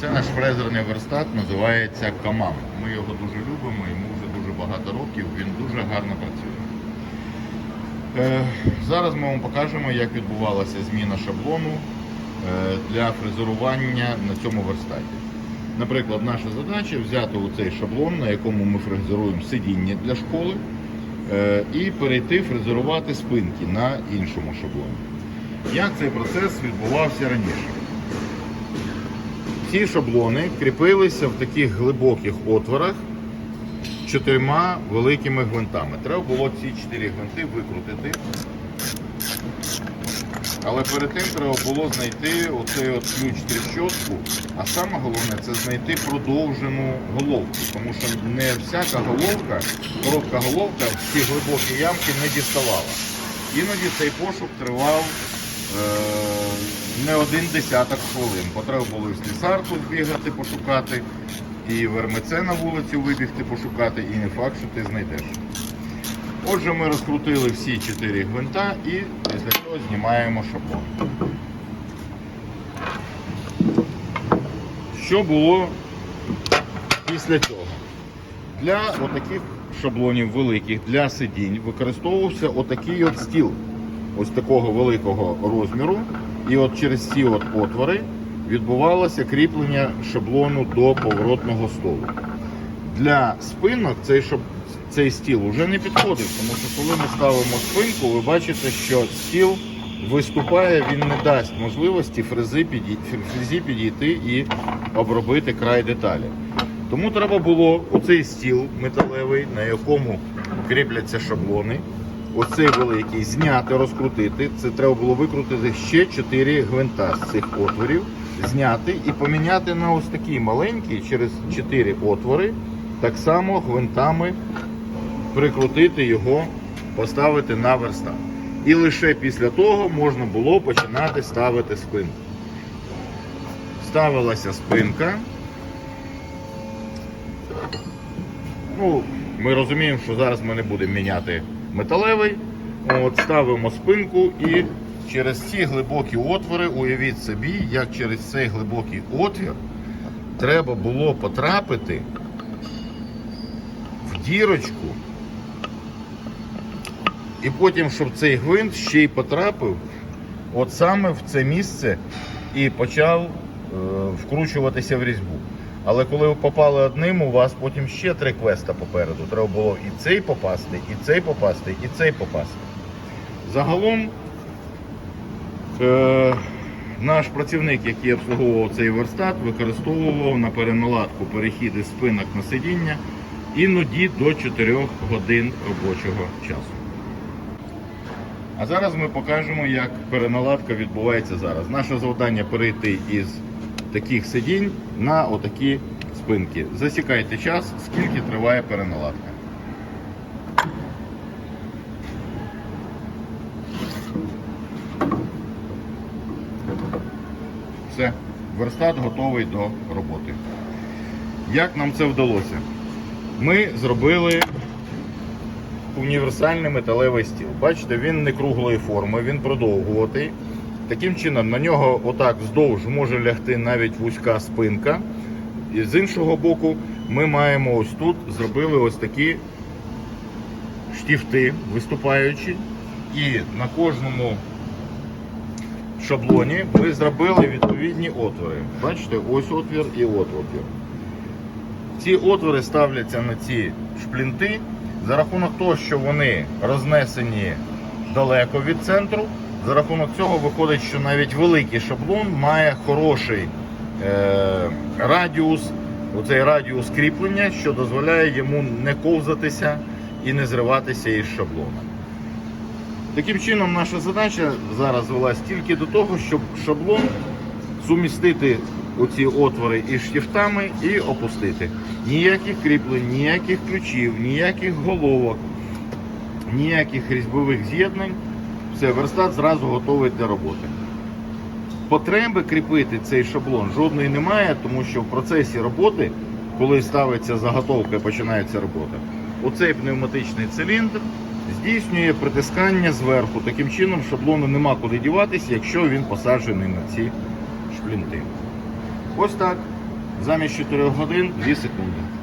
Це наш фрезерний верстат, називається Камам. Ми його дуже любимо, йому вже дуже багато років, він дуже гарно працює. Е, Зараз ми вам покажемо, як відбувалася зміна шаблону е, для фрезерування на цьому верстаті. Наприклад, наша задача взяти цей шаблон, на якому ми фрезеруємо сидіння для школи, е, і перейти фрезерувати спинки на іншому шаблоні. Як цей процес відбувався раніше? Ці шаблони кріпилися в таких глибоких отворах чотирма великими гвинтами. Треба було ці чотири гвинти викрутити. Але перед тим треба було знайти оцей от ключ тріщотку, а саме головне це знайти продовжену головку, тому що не всяка головка, коротка головка в ці глибокі ямки не діставала. Іноді цей пошук тривав не один десяток хвилин. Бо треба було в слісарку збігати, пошукати, і в РМЦ на вулицю вибігти, пошукати, і не факт, що ти знайдеш. Отже, ми розкрутили всі чотири гвинта і після цього знімаємо шаблон. Що було після цього? Для отаких шаблонів великих, для сидінь використовувався отакий от стіл, ось такого великого розміру. І от через ці от отвори відбувалося кріплення шаблону до поворотного столу. Для спинок цей, шаб... цей стіл вже не підходив, тому що коли ми ставимо спинку, ви бачите, що стіл виступає, він не дасть можливості фрези, підій... фрезі підійти і обробити край деталі. Тому треба було оцей стіл металевий, на якому кріпляться шаблони, оцей великий зняти, розкрутити. Це треба було викрутити ще 4 гвинта з цих отворів, зняти і поміняти на ось такий маленький через 4 отвори, так само гвинтами прикрутити його, поставити на верстат. І лише після того можна було починати ставити спинку. Ставилася спинка. Ну, ми розуміємо, що зараз ми не будемо міняти металевий. От, ставимо спинку і через ці глибокі отвори, уявіть собі, як через цей глибокий отвір треба було потрапити в дірочку. І потім, щоб цей гвинт ще й потрапив от саме в це місце і почав е, вкручуватися в різьбу. Але коли ви попали одним, у вас потім ще три квеста попереду. Треба було і цей попасти, і цей попасти, і цей попасти. Загалом е, наш працівник, який обслуговував цей верстат, використовував на переналадку перехіди з спинок на сидіння іноді до 4 годин робочого часу. А зараз ми покажемо, як переналадка відбувається зараз. Наше завдання перейти із таких сидінь на отакі спинки. Засікайте час, скільки триває переналадка. Все, верстат готовий до роботи. Як нам це вдалося? Ми зробили універсальний металевий стіл. Бачите, він не круглої форми, він продовгуватий. Таким чином, на нього отак вздовж може лягти навіть вузька спинка. І з іншого боку, ми маємо ось тут зробили ось такі штифти виступаючі. І на кожному шаблоні ми зробили відповідні отвори. Бачите, ось отвір і от отвір. Ці отвори ставляться на ці шплінти за рахунок того, що вони рознесені далеко від центру. За рахунок цього виходить, що навіть великий шаблон має хороший е, радіус, оцей радіус кріплення, що дозволяє йому не ковзатися і не зриватися із шаблона. Таким чином, наша задача зараз звелась тільки до того, щоб шаблон сумістити оці отвори із штифтами і опустити. Ніяких кріплень, ніяких ключів, ніяких головок, ніяких різьбових з'єднань. Все, верстат зразу готовий для роботи. Потреби кріпити цей шаблон жодної немає, тому що в процесі роботи, коли ставиться заготовка і починається робота, оцей пневматичний циліндр здійснює притискання зверху. Таким чином шаблону нема куди діватися, якщо він посаджений на ці шплінти. Ось так. Замість 4 годин 2 секунди.